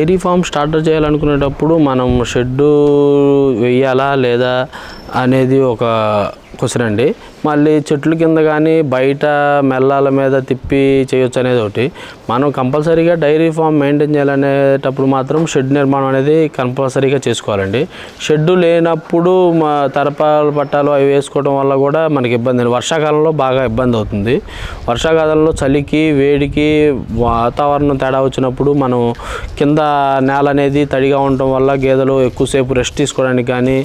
Dairy farm starter చేయాలనుకునేటప్పుడు మనం shed వెయ్యాలా లేదా అనేది ఒక క్వశ్చన్ అండి. మళ్ళీ చెట్ల కింద కానీ బయట మెల్లాల మీద తిప్పి చేయొచ్చు అనేది ఒకటి. మనం కంపల్సరీగా డైరీ ఫామ్ మెయింటైన్ చేయాలనేటప్పుడు మాత్రం షెడ్ నిర్మాణం అనేది కంపల్సరీగా చేసుకోవాలండి. షెడ్ లేనప్పుడు మా తరపాలు పట్టాలు అవి వేసుకోవడం వల్ల కూడా మనకి ఇబ్బంది వర్షాకాలంలో బాగా ఇబ్బంది అవుతుంది. వర్షాకాలంలో చలికి వేడికి వాతావరణం తేడా వచ్చినప్పుడు మనం కింద నేల అనేది తడిగా ఉండటం వల్ల గేదెలు ఎక్కువసేపు రెస్ట్ తీసుకోవడానికి కానీ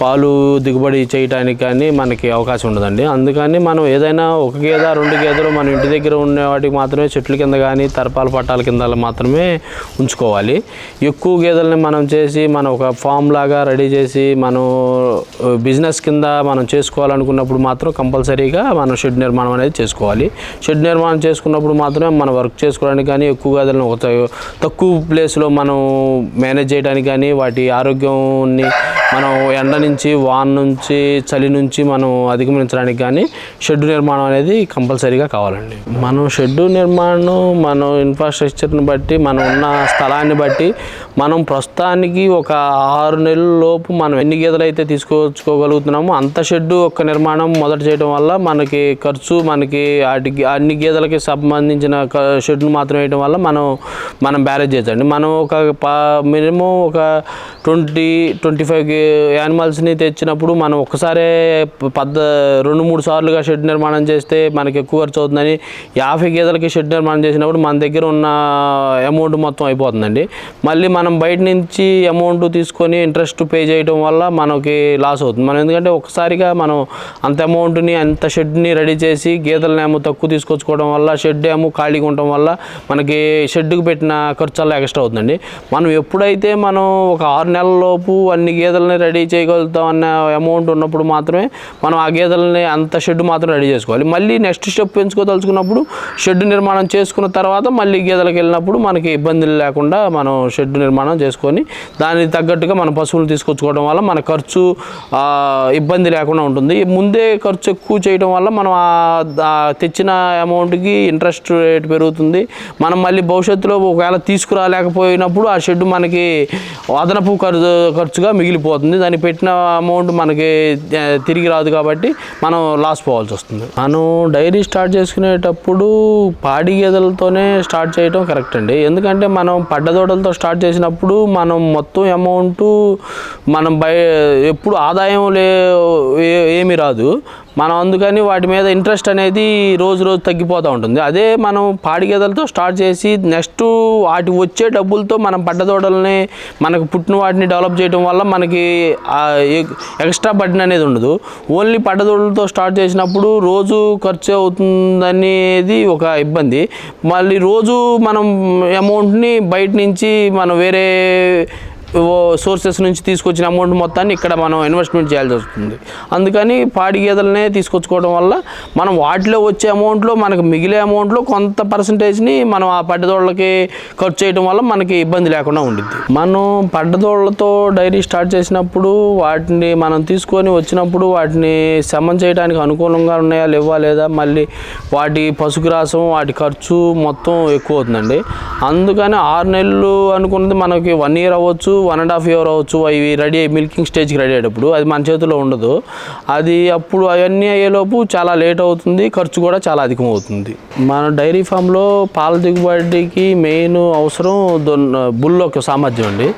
పాలు దిగుబడి చేయడానికి కానీ మనకి అవకాశం ఉండదండి. అందుకని మనం ఏదైనా ఒక గేదె రెండు గేదెలు మన ఇంటి దగ్గర ఉన్న వాటికి మాత్రమే చెట్ల కింద కానీ తరపాల పట్టాల కింద మాత్రమే ఉంచుకోవాలి. ఎక్కువ గేదెలని మనం చేసి మనం ఒక ఫామ్ లాగా రెడీ చేసి మనం బిజినెస్ కింద మనం చేసుకోవాలనుకున్నప్పుడు మాత్రం కంపల్సరీగా మనం షెడ్ నిర్మాణం అనేది చేసుకోవాలి. షెడ్ నిర్మాణం చేసుకున్నప్పుడు మాత్రమే మనం వర్క్ చేసుకోవడానికి కానీ ఎక్కువ గేదెలను ఒక త- తక్కువ ప్లేస్లో మనం మేనేజ్ చేయడానికి కానీ వాటి ఆరోగ్యాన్ని మనం ఎండ నుంచి వాన్ నుంచి చలి నుంచి మనం అధిగమించడానికి కానీ షెడ్ నిర్మాణం అనేది కంపల్సరీగా కావాలండి. మనం షెడ్ నిర్మాణం మనం ఇన్ఫ్రాస్ట్రక్చర్ని బట్టి మనం ఉన్న స్థలాన్ని బట్టి మనం ప్రస్తుతానికి ఒక ఆరు నెలల లోపు మనం ఎన్ని గీతలు అయితే తీసుకొచ్చుకోగలుగుతున్నామో అంత షెడ్డు ఒక్క నిర్మాణం మొదట చేయడం వల్ల మనకి ఖర్చు మనకి వాటికి అన్ని గేదెలకి సంబంధించిన క- షెడ్ను మాత్రం వేయడం వల్ల మనం మనం బ్యారేజ్ చేయొచ్చండి. మనం ఒక మినిమం ఒక ట్వంటీ ట్వంటీ ఫైవ్ యానిమల్స్ని తెచ్చినప్పుడు మనం ఒక్కసారే పద్ద రెండు మూడు సార్లుగా షెడ్ నిర్మాణం చేస్తే మనకి ఎక్కువ ఖర్చు అవుతుందని యాభై గేదెలకి షెడ్ నిర్మాణం చేసినప్పుడు మన దగ్గర ఉన్న అమౌంట్ మొత్తం అయిపోతుందండి. మళ్ళీ మనం బయట నుంచి అమౌంట్ తీసుకొని ఇంట్రెస్ట్ పే చేయడం వల్ల మనకి లాస్ అవుతుంది. మనం ఎందుకంటే ఒకసారిగా మనం అంత అమౌంట్ని అంత షెడ్ని రెడీ చేసి గేదెలను ఏమో తక్కువ తీసుకొచ్చుకోవడం వల్ల షెడ్ ఏమో ఖాళీగా ఉండటం వల్ల మనకి షెడ్కి పెట్టిన ఖర్చు అలా ఎక్స్ట్రా అవుతుందండి. మనం ఎప్పుడైతే మనం ఒక ఆరు నెలల లోపు అన్ని గేదెలని రెడీ చేయగలుగుతాం అన్న అమౌంట్ ఉన్నప్పుడు మాత్రమే మనం ఆ గేదెలని అంత షెడ్ మాత్రం రెడీ చేసుకోవాలి. మళ్ళీ నెక్స్ట్ స్టెప్ పెంచుకోదలుచుకున్నప్పుడు షెడ్ నిర్మాణం చేసుకున్న తర్వాత మళ్ళీ గేదెలకు వెళ్ళినప్పుడు మనకి ఇబ్బందులు లేకుండా మనం షెడ్ నిర్మాణం చేసుకొని దానికి తగ్గట్టుగా మన పశువులు తీసుకొచ్చుకోవడం వల్ల మన ఖర్చు ఇబ్బంది లేకుండా ఉంటుంది. ముందే ఖర్చు ఎక్కువ చేయడం వల్ల మనం తెచ్చిన అమౌంట్కి ఇంట్రెస్ట్ రేట్ పెరుగుతుంది. మనం మళ్ళీ భవిష్యత్తులో ఒకవేళ తీసుకురాలేకపోయినప్పుడు ఆ షెడ్ మనకి అదనపు ఖర్చు ఖర్చుగా మిగిలిపోతుంది. దానికి పెట్టిన అమౌంట్ మనకి తిరిగి రాదు కాబట్టి మనం లాస్ పోవాల్సి వస్తుంది. మనం డైరీ స్టార్ట్ చేసుకునేటప్పుడు పాడి గేదెలతోనే స్టార్ట్ చేయడం కరెక్ట్ అండి. ఎందుకంటే మనం పడ్డదోడలతో స్టార్ట్ చేసినప్పుడు మనం మొత్తం అమౌంట్ మనం బయ ఎప్పుడు ఆదాయం లే ఏమీ రాదు. మనం అందుకని వాటి మీద ఇంట్రెస్ట్ అనేది రోజు రోజు తగ్గిపోతూ ఉంటుంది. అదే మనం పాడి గేదెలతో స్టార్ట్ చేసి నెక్స్ట్ వాటి వచ్చే డబ్బులతో మనం పడ్డదోడల్ని మనకు పుట్టిన వాటిని డెవలప్ చేయడం వల్ల మనకి ఎక్స్ట్రా బడ్డన్ అనేది ఉండదు. ఓన్లీ పడ్డదోడలతో స్టార్ట్ చేసినప్పుడు రోజు ఖర్చు అవుతుందనేది ఒక ఇబ్బంది. మళ్ళీ రోజు మనం అమౌంట్ని బయట నుంచి మనం వేరే సోర్సెస్ నుంచి తీసుకొచ్చిన అమౌంట్ మొత్తాన్ని ఇక్కడ మనం ఇన్వెస్ట్మెంట్ చేయాల్సి వస్తుంది. అందుకని పాడి గేదెలనే తీసుకొచ్చుకోవడం వల్ల మనం వాటిలో వచ్చే అమౌంట్లో మనకు మిగిలే అమౌంట్లో కొంత పర్సంటేజ్ని మనం ఆ పడ్డదోళ్ళకి ఖర్చు చేయడం వల్ల మనకి ఇబ్బంది లేకుండా ఉండిద్ది. మనం పడ్డదోళ్ళతో డైరీ స్టార్ట్ చేసినప్పుడు వాటిని మనం తీసుకొని వచ్చినప్పుడు వాటిని శమం చేయడానికి అనుకూలంగా ఉన్నాయా లేవా లేదా మళ్ళీ వాటి పశుగ్రాసం వాటి ఖర్చు మొత్తం ఎక్కువ అవుతుందండి. అందుకని ఆరు నెలలు అనుకున్నది మనకి వన్ ఇయర్ అవ్వచ్చు వన్ అండ్ హాఫ్ ఇయర్ అవ్వచ్చు అవి రెడీ అయ్యి మిల్కింగ్ స్టేజ్కి రెడీ అయ్యేటప్పుడు అది మన చేతిలో ఉండదు. అది అప్పుడు అవన్నీ అయ్యేలోపు చాలా లేట్ అవుతుంది ఖర్చు కూడా చాలా అధికం అవుతుంది మన డైరీ ఫామ్లో పాల దిగుబడికి మెయిన్ అవసరం దొన్ బుల్ ఒక సామర్థ్యం అండి.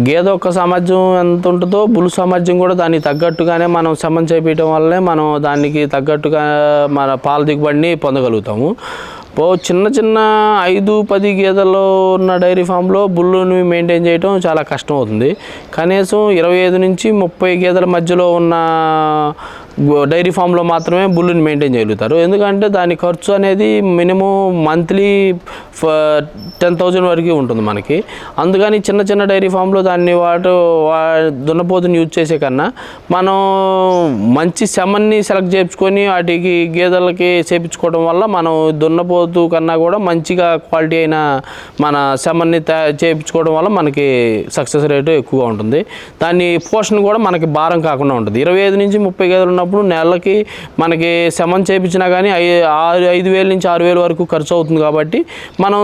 గేదె ఒక సామర్థ్యం ఎంత ఉంటుందో బుల్ సామర్థ్యం కూడా దానికి తగ్గట్టుగానే మనం సమం చేపించడం వల్లనే మనం దానికి తగ్గట్టుగా మన పాల దిగుబడిని పొందగలుగుతాము. పో చిన్న చిన్న ఐదు పది గేదెల్లో ఉన్న డైరీ ఫామ్లో బుల్లుని మెయింటైన్ చేయడం చాలా కష్టం అవుతుంది. కనీసం ఇరవై ఐదు నుంచి ముప్పై గేదెల మధ్యలో ఉన్న డైరీ ఫామ్లో మాత్రమే బుల్లుని మెయింటైన్ చేయగలుగుతారు. ఎందుకంటే దాని ఖర్చు అనేది మినిమం మంత్లీ టెన్ థౌజండ్ వరకు ఉంటుంది మనకి. అందుకని చిన్న చిన్న డైరీ ఫామ్లో దాన్ని వాటి వా దున్నపోతుని యూజ్ చేసే కన్నా మనం మంచి సెమన్ని సెలెక్ట్ చేసుకొని వాటికి గేదెలకి చేపించుకోవడం వల్ల మనం దున్నపోతు కన్నా కూడా మంచిగా క్వాలిటీ అయిన మన సెమన్ని చేయించుకోవడం వల్ల మనకి సక్సెస్ రేటు ఎక్కువగా ఉంటుంది. దాని పోషణ కూడా మనకి భారం కాకుండా ఉంటుంది. ఇరవై ఐదు నుంచి ముప్పై గేదెలు ఉన్న అనుకున్నప్పుడు నెలకి మనకి శమం చేయించినా కానీ ఐ ఆరు ఐదు వేల నుంచి ఆరు వేల వరకు ఖర్చు అవుతుంది కాబట్టి మనం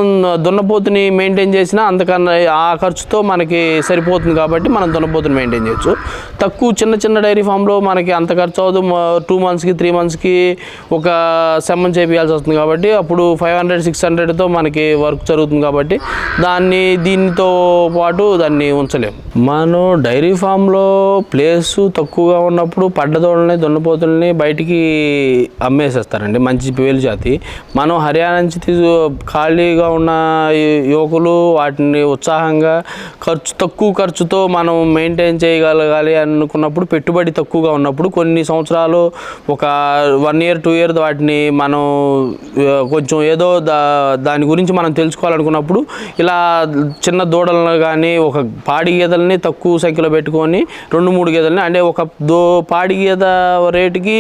దున్నపోతుని మెయింటైన్ చేసినా అంతకన్నా ఆ ఖర్చుతో మనకి సరిపోతుంది కాబట్టి మనం దున్నపోతుని మెయింటైన్ చేయొచ్చు. తక్కువ చిన్న చిన్న డైరీ ఫామ్లో మనకి అంత ఖర్చు అవ్వదు. టూ మంత్స్కి త్రీ మంత్స్కి ఒక సెమ్మన్ చేయాల్సి వస్తుంది కాబట్టి అప్పుడు ఫైవ్ హండ్రెడ్ సిక్స్ హండ్రెడ్తో మనకి వర్క్ జరుగుతుంది కాబట్టి దాన్ని దీనితో పాటు దాన్ని ఉంచలేము మనం డైరీ ఫామ్లో ప్లేస్ తక్కువగా ఉన్నప్పుడు పడ్డదోళ్ళని దున్నపోతుల్ని బయటికి అమ్మేసేస్తారండి. మంచి పేలు జాతి. మనం హర్యానా నుంచి తీసు ఖాళీగా ఉన్న యువకులు వాటిని ఉత్సాహంగా ఖర్చు తక్కువ ఖర్చుతో మనం మెయింటైన్ చేయగలగాలి అనుకున్నప్పుడు పెట్టుబడి తక్కువగా ఉన్నప్పుడు కొన్ని సంవత్సరాలు ఒక వన్ ఇయర్ టూ ఇయర్ వాటిని మనం కొంచెం ఏదో దా దాని గురించి మనం తెలుసుకోవాలనుకున్నప్పుడు ఇలా చిన్న దూడలను కానీ ఒక పాడి గేదెలని తక్కువ సంఖ్యలో పెట్టుకొని రెండు మూడు గేదెలని అంటే ఒక దో పాడి గేద రేటుకి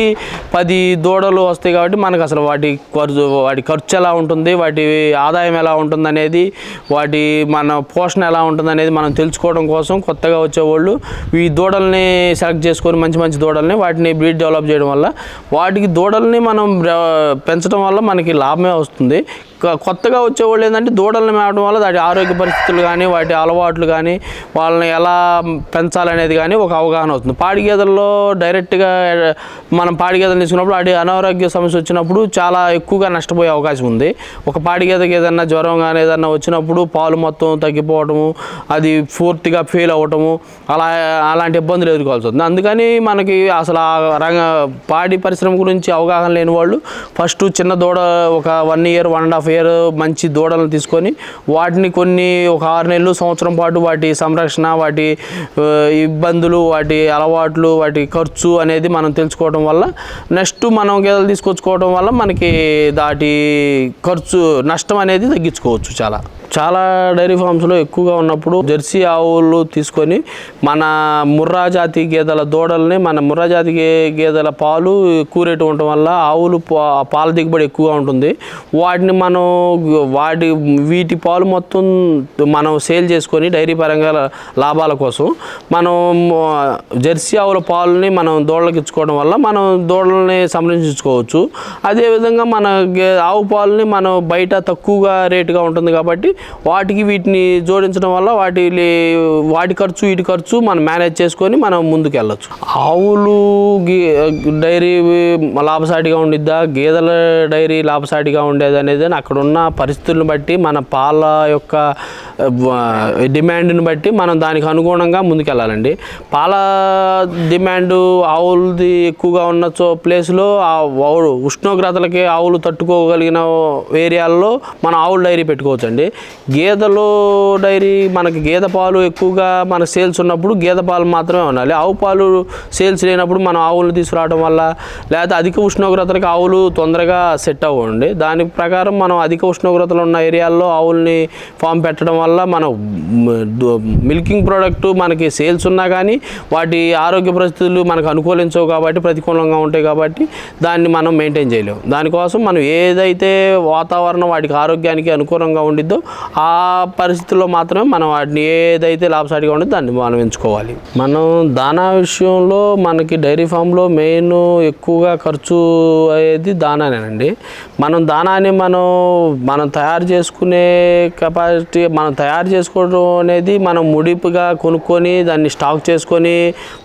పది దూడలు వస్తాయి కాబట్టి మనకు అసలు వాటి ఖర్చు వాటి ఖర్చు ఎలా ఉంటుంది వాటి ఆదాయం ఎలా ఉంటుంది అనేది వాటి మన పోషణ ఎలా ఉంటుంది అనేది మనం తెలుసుకోవడం కోసం కొత్తగా వచ్చేవాళ్ళు ఈ దూడల్ని సెలెక్ట్ చేసుకొని మంచి మంచి దూడల్ని వాటిని బ్రీడ్ డెవలప్ చేయడం వల్ల వాటికి దూడల్ని మనం పెంచడం వల్ల మనకి లాభమే వస్తుంది. కొత్తగా వచ్చేవాళ్ళు ఏంటంటే దూడల్ని మేపడం వల్ల వాటి ఆరోగ్య పరిస్థితులు కానీ వాటి అలవాట్లు కానీ వాళ్ళని ఎలా పెంచాలనేది కానీ ఒక అవగాహన అవుతుంది పాడి గేదెల్లో డైరెక్ట్గా మనం పాడి గేదెలు తీసుకున్నప్పుడు వాటి అనారోగ్య సమస్య వచ్చినప్పుడు చాలా ఎక్కువగా నష్టపోయే అవకాశం ఉంది. ఒక పాడి గేదెకి ఏదన్నా జ్వరం కానీ ఏదన్నా వచ్చినప్పుడు పాలు మొత్తం తగ్గిపోవటము అది పూర్తిగా ఫెయిల్ అవ్వటము అలా అలాంటి ఇబ్బందులు ఎదుర్కోవాల్సి వస్తుంది. అందుకని మనకి అసలు ఆ రంగ పాడి పరిశ్రమ గురించి అవగాహన లేని వాళ్ళు ఫస్ట్ చిన్న దూడ ఒక one year one and half year మంచి దూడలను తీసుకొని వాటిని కొన్ని ఒక ఆరు నెలలు సంవత్సరం పాటు వాటి సంరక్షణ వాటి ఇబ్బందులు వాటి అలవాట్లు వాటి ఖర్చు అనేది మనం తెలుసుకోవడం వల్ల నెక్స్ట్ మనం గేదెలు తీసుకొచ్చుకోవడం వల్ల మనకి దాటి ఖర్చు నష్టం అనేది తగ్గించుకోవచ్చు చాలా. చాలా డైరీ ఫామ్స్లో ఎక్కువగా ఉన్నప్పుడు జెర్సీ ఆవులు తీసుకొని మన ముర్రా జాతి గేదెల దూడల్ని మన ముర్రా జాతి గేదెల పాలు ఎక్కువ రేటు ఉండటం వల్ల ఆవులు పా- పాల దిగుబడి ఎక్కువగా ఉంటుంది. వాటిని మనం వాటి వీటి పాలు మొత్తం మనం సేల్ చేసుకొని డైరీ పరంగా లాభాల కోసం మనం జెర్సీ ఆవుల పాలని మనం దూడలకు ఇచ్చుకోవడం వల్ల మనం దూడల్ని సంరక్షించుకోవచ్చు. అదేవిధంగా మన గే- ఆవు పాలని మనం బయట తక్కువగా రేటుగా ఉంటుంది కాబట్టి వాటికి వీటిని జోడించడం వల్ల వాటి వాటి ఖర్చు వీటి ఖర్చు మనం మేనేజ్ చేసుకొని మనం ముందుకు వెళ్ళచ్చు ఆవులు డైరీ లాభసాటిగా ఉండిద్దా? గేదెల డైరీ లాభసాటిగా ఉండేది అనేది అక్కడ ఉన్న పరిస్థితులను బట్టి మన పాల యొక్క డిమాండ్ని బట్టి మనం దానికి అనుగుణంగా ముందుకెళ్ళాలండి. పాల డిమాండ్ ఆవులది ఎక్కువగా ఉన్న చో ప్లేస్లో ఆ ఉష్ణోగ్రతలకి ఆవులు తట్టుకోగలిగిన ఏరియాల్లో మనం ఆవుల డైరీ పెట్టుకోవచ్చండి. గేదెలు డైరీ మనకి గేదె పాలు ఎక్కువగా మన సేల్స్ ఉన్నప్పుడు గేదె పాలు మాత్రమే ఉండాలి. ఆవు పాలు సేల్స్ లేనప్పుడు మనం ఆవులు తీసుకురావడం వల్ల లేకపోతే అధిక ఉష్ణోగ్రతలకు ఆవులు తొందరగా సెట్ అవ్వండి. దాని ప్రకారం మనం అధిక ఉష్ణోగ్రతలు ఉన్న ఏరియాల్లో ఆవుల్ని ఫామ్ పెట్టడం వల్ల వల్ల మనం మిల్కింగ్ ప్రోడక్ట్ మనకి సేల్స్ ఉన్నా కానీ వాటి ఆరోగ్య పరిస్థితులు మనకు అనుకూలించవు కాబట్టి ప్రతికూలంగా ఉంటాయి కాబట్టి దాన్ని మనం మెయింటైన్ చేయలేము దానికోసం మనం ఏదైతే వాతావరణం వాటికి ఆరోగ్యానికి అనుకూలంగా ఉండిద్దో ఆ పరిస్థితుల్లో మాత్రమే మనం వాటిని ఏదైతే లాభసాటిగా ఉండిద్దో దాన్ని మనం ఎంచుకోవాలి. మనం దానా విషయంలో మనకి డైరీ ఫామ్లో మెయిన్ ఎక్కువగా ఖర్చు అయ్యేది దానానేనండి. మనం దానాన్ని మనం మనం తయారు చేసుకునే కెపాసిటీ మనం తయారు చేసుకోవడం అనేది మనం ముడిపుగా కొనుక్కొని దాన్ని స్టాక్ చేసుకొని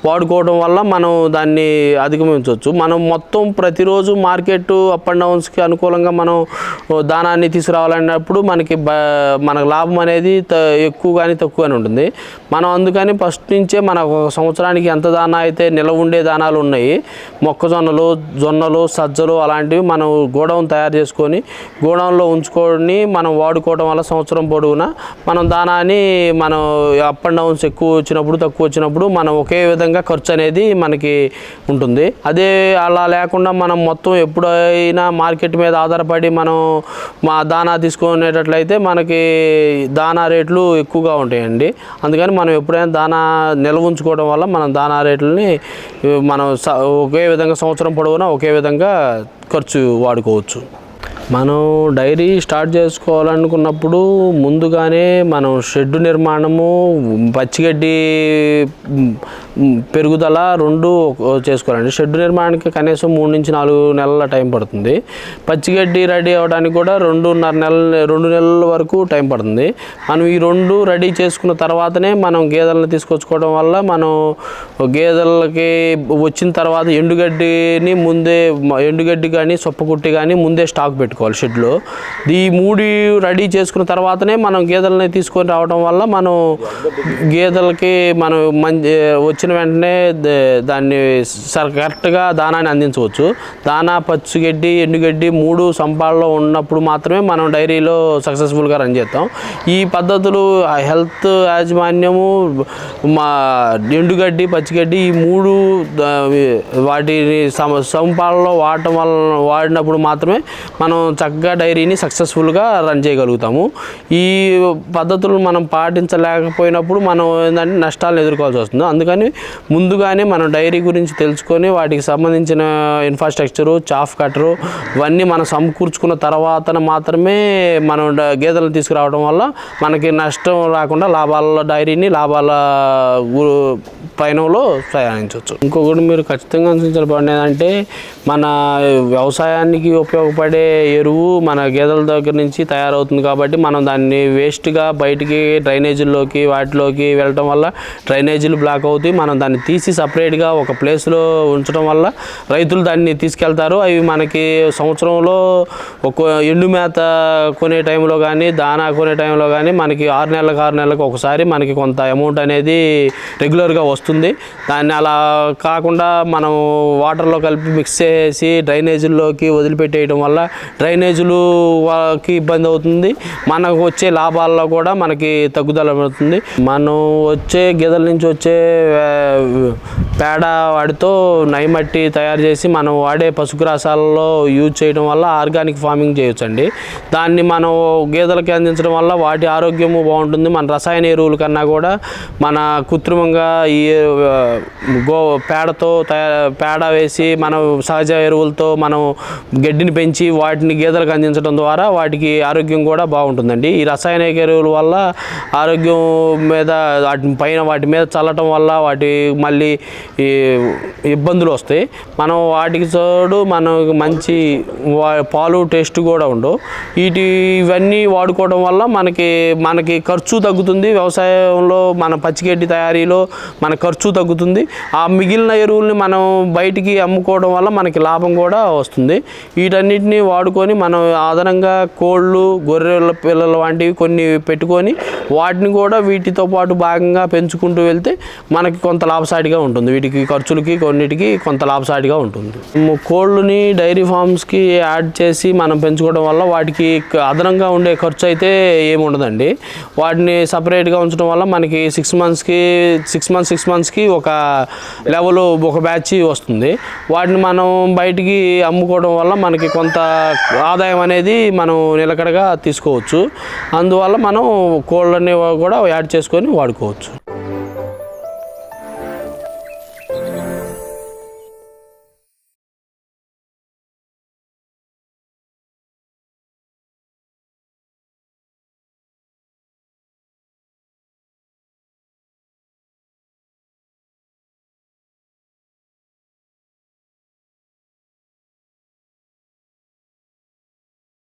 వాడుకోవడం వల్ల మనం దాన్ని అధిగమించవచ్చు. మనం మొత్తం ప్రతిరోజు మార్కెట్ అప్ అండ్ డౌన్స్కి అనుకూలంగా మనం దానాన్ని తీసుకురావాలన్నప్పుడు మనకి బ మనకు లాభం అనేది త ఎక్కువ కానీ తక్కువ కానీ ఉంటుంది. మనం అందుకని ఫస్ట్ నుంచే మన ఒక సంవత్సరానికి ఎంత దానా అయితే నిలవ ఉండే దానాలు ఉన్నాయి మొక్కజొన్నలు జొన్నలు సజ్జలు అలాంటివి మనం గోడౌన్ తయారు చేసుకొని గోడౌన్లో ఉంచుకొని మనం వాడుకోవడం వల్ల సంవత్సరం పొడవునా మనం దానాన్ని మనం అప్ అండ్ డౌన్స్ ఎక్కువ వచ్చినప్పుడు తక్కువ వచ్చినప్పుడు మనం ఒకే విధంగా ఖర్చు అనేది మనకి ఉంటుంది. అదే అలా లేకుండా మనం మొత్తం ఎప్పుడైనా మార్కెట్ మీద ఆధారపడి మనం మా దానా తీసుకునేటట్లయితే మనకి దానా రేట్లు ఎక్కువగా ఉంటాయండి. అందుకని మనం ఎప్పుడైనా దానా నిల్వ ఉంచుకోవడం వల్ల మనం దానా రేట్లని మనం స- ఒకే విధంగా సంవత్సరం పొడవునా ఒకే విధంగా ఖర్చు వాడుకోవచ్చు. మనం డైరీ స్టార్ట్ చేసుకోవాలనుకున్నప్పుడు ముందుగానే మనం షెడ్ నిర్మాణము పచ్చిగడ్డి పెరుగుదల రెండు చేసుకోవాలండి. షెడ్ నిర్మాణానికి కనీసం మూడు నుంచి నాలుగు నెలల టైం పడుతుంది. పచ్చిగడ్డి రెడీ అవ్వడానికి కూడా రెండున్నర నెలల రెండు నెలల వరకు టైం పడుతుంది. మనం ఈ రెండు రెడీ చేసుకున్న తర్వాతనే మనం గేదెలను తీసుకొచ్చుకోవడం వల్ల మనం గేదెలకి వచ్చిన తర్వాత ఎండుగడ్డిని ముందే ఎండుగడ్డి కానీ సొప్పకుట్టి కానీ ముందే స్టాక్ పెట్టుకోవాలి. షెడ్లో. ఈ మూడు రెడీ చేసుకున్న తర్వాతనే మనం గేదెలని తీసుకొని రావడం వల్ల మనం గేదెలకి మనం మంచి వచ్చిన వెంటనే దాన్ని సర్ కరెక్ట్గా దానాన్ని అందించవచ్చు. దానా పచ్చిగడ్డి ఎండుగడ్డి మూడు సంపాల్లో ఉన్నప్పుడు మాత్రమే మనం డైరీలో సక్సెస్ఫుల్గా రన్ చేస్తాం. ఈ పద్ధతులు ఆ హెల్త్ యాజమాన్యము మా ఎండుగడ్డి పచ్చిగడ్డి ఈ మూడు వాటిని సమ సంపాలలో వాడటం వల్ల వాడినప్పుడు మాత్రమే మనం చక్కగా డైరీని సక్సెస్ఫుల్గా రన్ చేయగలుగుతాము. ఈ పద్ధతులు మనం పాటించలేకపోయినప్పుడు మనం ఏంటంటే నష్టాలను ఎదుర్కోవాల్సి వస్తుంది. అందుకని ముందుగానే మనం డైరీ గురించి తెలుసుకొని వాటికి సంబంధించిన ఇన్ఫ్రాస్ట్రక్చరు చాఫ్ కట్టరు ఇవన్నీ మనం సమకూర్చుకున్న తర్వాత మాత్రమే మనం డ- గేదెలను తీసుకురావడం వల్ల మనకి నష్టం రాకుండా లాభాల డైరీని లాభాల పయనంలో ప్రయాణించవచ్చు. ఇంకొకటి మీరు ఖచ్చితంగా అనుసరించాలి అంటే మన వ్యవసాయానికి ఉపయోగపడే ఎరువు మన గేదెల దగ్గర నుంచి తయారవుతుంది కాబట్టి మనం దాన్ని వేస్ట్గా బయటికి డ్రైనేజీల్లోకి వాటిలోకి వెళ్ళటం వల్ల డ్రైనేజీలు బ్లాక్ అవుతాయి మనం దాన్ని తీసి సపరేట్గా ఒక ప్లేస్లో ఉంచడం వల్ల రైతులు దాన్ని తీసుకెళ్తారు. అవి మనకి సంవత్సరంలో ఒక ఎండు మేత కొనే టైంలో కానీ దానా కొనే టైంలో కానీ మనకి ఆరు నెలలకు ఆరు నెలలకు ఒకసారి మనకి కొంత అమౌంట్ అనేది రెగ్యులర్గా వస్తుంది. దాన్ని అలా కాకుండా మనం వాటర్లో కలిపి మిక్స్ చేసి డ్రైనేజీల్లోకి వదిలిపెట్టేయడం వల్ల డ్రైనేజీలు వాకి ఇబ్బంది అవుతుంది. మనకు వచ్చే లాభాల్లో కూడా మనకి తగ్గుదల అవుతుంది. మనం వచ్చే గేదెల నుంచి వచ్చే పేడ వాటితో నైమట్టి తయారు చేసి మనం వాడే పశుగ్రాసాలలో యూజ్ చేయడం వల్ల ఆర్గానిక్ ఫార్మింగ్ చేయొచ్చండి. దాన్ని మనం గేదెలకి అందించడం వల్ల వాటి ఆరోగ్యము బాగుంటుంది. మన రసాయన ఎరువుల కన్నా కూడా మన కృత్రిమంగా ఈ గో పేడతో తయారు పేడ వేసి మనం సహజ ఎరువులతో మనం గడ్డిని పెంచి వాటిని గేదెలకు అందించడం ద్వారా వాటికి ఆరోగ్యం కూడా బాగుంటుందండి. ఈ రసాయనిక ఎరువుల వల్ల ఆరోగ్యం మీద వాటి పైన వాటి మీద చల్లటం వల్ల వాటి మళ్ళీ ఇబ్బందులు వస్తాయి. మనం వాటికి తోడు మనకు మంచి వా- పాలు టేస్ట్ కూడా ఉండవు. వీటి ఇవన్నీ వాడుకోవడం వల్ల మనకి మనకి ఖర్చు తగ్గుతుంది. వ్యవసాయంలో మన పచ్చిగడ్డి తయారీలో మన ఖర్చు తగ్గుతుంది. ఆ మిగిలిన ఎరువుల్ని మనం బయటికి అమ్ముకోవడం వల్ల మనకి లాభం కూడా వస్తుంది. వీటన్నిటిని వాడుకొని మనం అదనంగా కోళ్ళు గొర్రెల పిల్లలు వంటివి కొన్ని పెట్టుకొని వాటిని కూడా వీటితో పాటు భాగంగా పెంచుకుంటూ వెళ్తే మనకి కొంత లాభసాటిగా ఉంటుంది. వీటికి ఖర్చులకి కొన్నిటికి కొంత లాభసాటిగా ఉంటుంది. కోళ్ళని డైరీ ఫార్మ్స్కి యాడ్ చేసి మనం పెంచుకోవడం వల్ల వాటికి అదనంగా ఉండే ఖర్చు అయితే ఏమి ఉండదండి వాటిని సపరేట్గా ఉంచడం వల్ల మనకి సిక్స్ మంత్స్కి సిక్స్ మంత్స్ సిక్స్ మంత్స్కి ఒక లెవెల్ ఒక బ్యాచ్ వస్తుంది. వాటిని మనం బయటికి అమ్ముకోవడం వల్ల మనకి కొంత ఆదాయం అనేది మనం నిలకడగా తీసుకోవచ్చు. అందువల్ల మనం కోళ్ళని కూడా యాడ్ చేసుకొని వాడుకోవచ్చు.